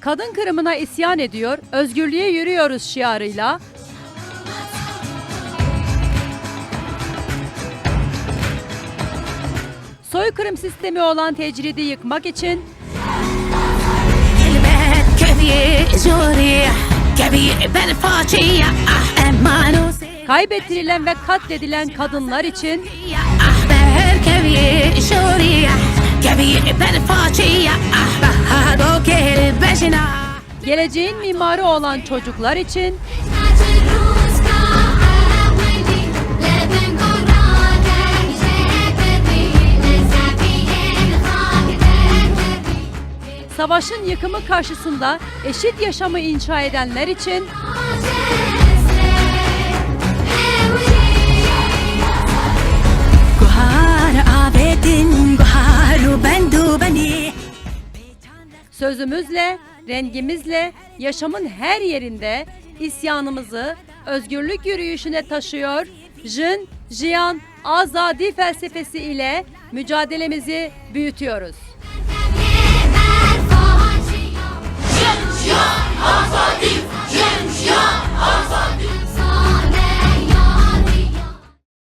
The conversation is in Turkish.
Kadın kırımına isyan ediyor, özgürlüğe yürüyoruz şiarıyla. Soykırım sistemi olan tecridi yıkmak için. Kaybettirilen ve katledilen kadınlar için. أحبار كبير جوري كبير بالفاجية بهادو كير بجنا geleceğin mimarı olan çocuklar için savaşın yıkımı karşısında eşit yaşamı inşa edenler için sözümüzle, rengimizle yaşamın her yerinde isyanımızı özgürlük yürüyüşüne taşıyor. Jin, Jiyan, Azadi felsefesi ile mücadelemizi büyütüyoruz.